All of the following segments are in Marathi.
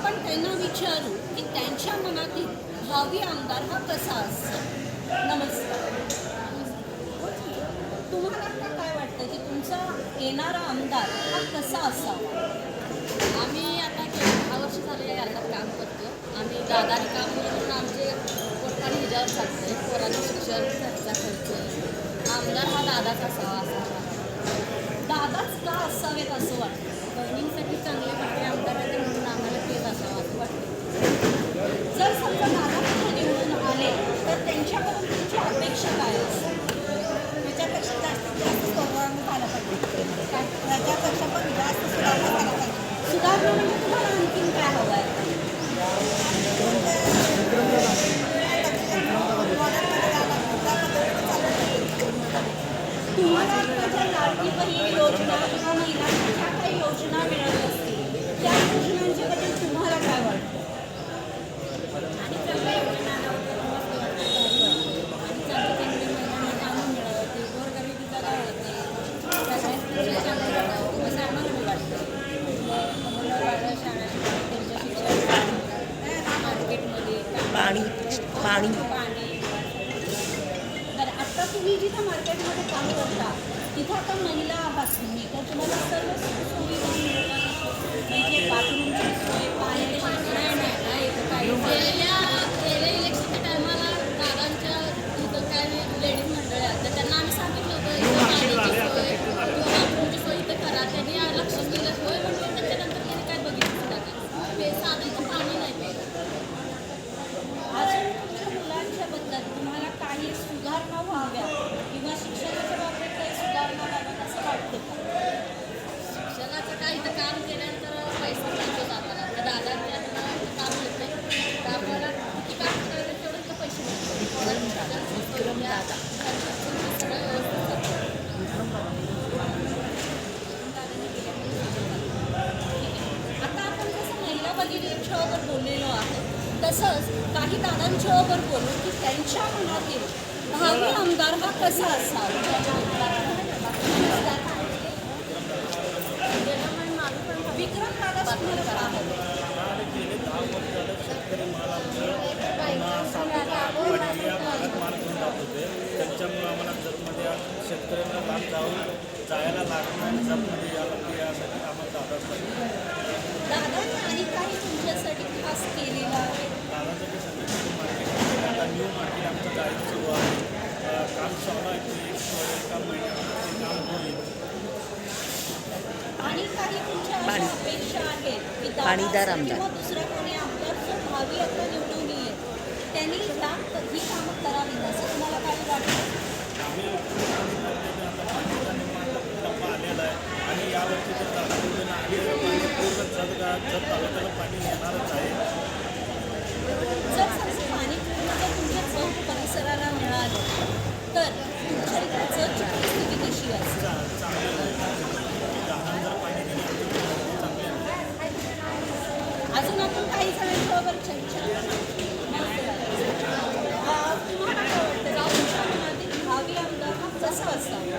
आपण त्यांना विचारू की त्यांच्या मनातील भावी आमदार हा कसा असेल नमस्कार. तुम्हाला आता काय वाटतं की तुमचा येणारा आमदार हा कसा असावा? आम्ही आता दहा वर्ष झाले या यार्डात काम करतो. आम्ही दादाने काम म्हणून आमचे पोटपाणी ह्याच्यावर चालते पोरांचं शिक्षण घरचा खर्च. आमदार हा दादाच असावा. असा मला वाटतं. दादाच का असावेत असं वाटतं? बहिणींसाठी चांगले gagawin ko ito, maraming kahawal. पाणी. तर आता तुम्ही जिथं मार्केटमध्ये काम करता तिथं आता महिला आहात तुम्ही तर तुम्हाला सर्व भगिनींच्यावर बोललेलो आहे. तसंच काही दादांच्यावर बोललो की त्यांच्या मनातील भावी आमदार हा कसा असावा? विक्रम दादा आम्हाला शेतकऱ्यांना लाभ जाऊन जायला लागत नाही जतमध्ये याला यासाठी आम्हाला दादाच दादांनी आणि काही तुमच्यासाठी खास केलेलं आहे? दादासाठी सगळी मार्केट आता न्यू मार्केट आमचं जायचं सुरू आहे. अं, काम चालू आहे. ते एक एका महिन्यात ते काम होईल. आणि काही तुमच्या अशा. अपेक्षा आहेत की दादा पाणीदार आमदार. दुसरा कोणी आमदार जो भावी आता निवडून येईल त्यांनी ह्या ही कामं करावी असं तुम्हाला काही वाटतं आम्ही आता पाणीचा निर्माण टप्पा आलेला आहे आणि यावर्षी जर दादा निवडून आले तर पाणी पूर्ण जत तालुक्याला पाणी येणारच आहे. जर समजा पाणी पूर्ण जर तुमच्या चौक परिसराला मिळालं तर तुमच्या कशी असेल? अजून आपण काही जणांबरोबर चर्चा अं, तुम्हाला काय वाटतं? की तुमच्या मनातील भावी आमदार हा कसा असावा?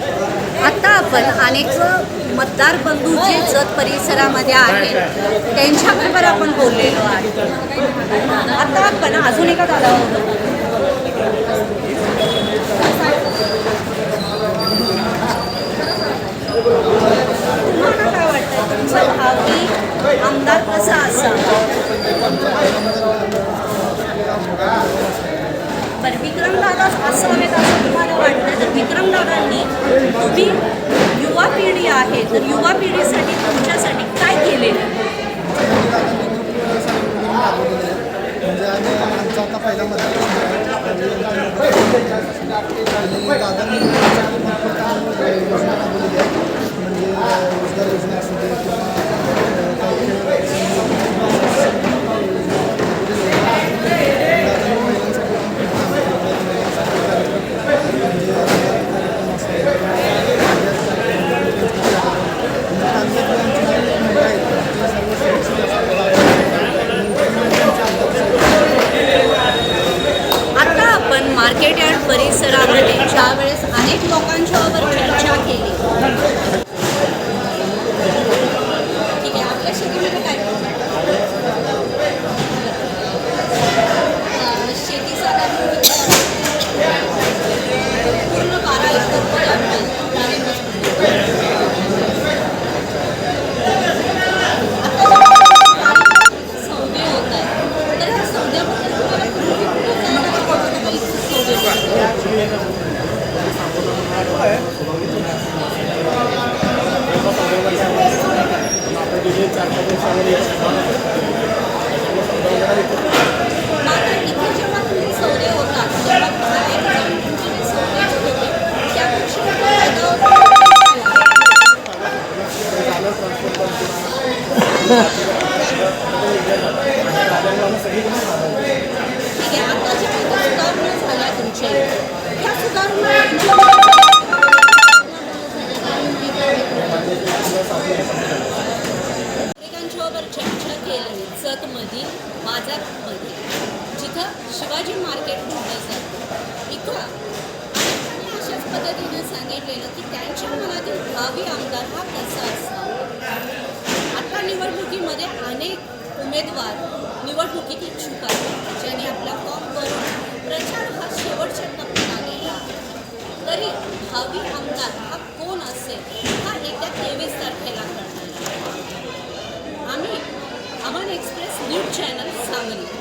आता आपण अनेक मतदार बंधू जे जत परिसरामध्ये आहेत त्यांच्याबरोबर आपण बोललेलो आहे आता आपण अजून एका दादा तुम्ही युवा पिढी आहे तर युवा पिढीसाठी तुमच्यासाठी काय केलेलं आहे? Beleza. सांगितलेलं की त्यांच्या मनातील भावी आमदार हा कसा असतो आता निवडणुकीमध्ये अनेक उमेदवार निवडणुकीत इच्छुक आहेत ज्यांनी आपला फॉर्म भरून प्रचार हा शेवटच्या टप्प्यात आलेला तरी भावी आमदार हा कोण असेल हा येत्या तेवीस तारखेला करणार आम्ही Aman express news channel Sangli.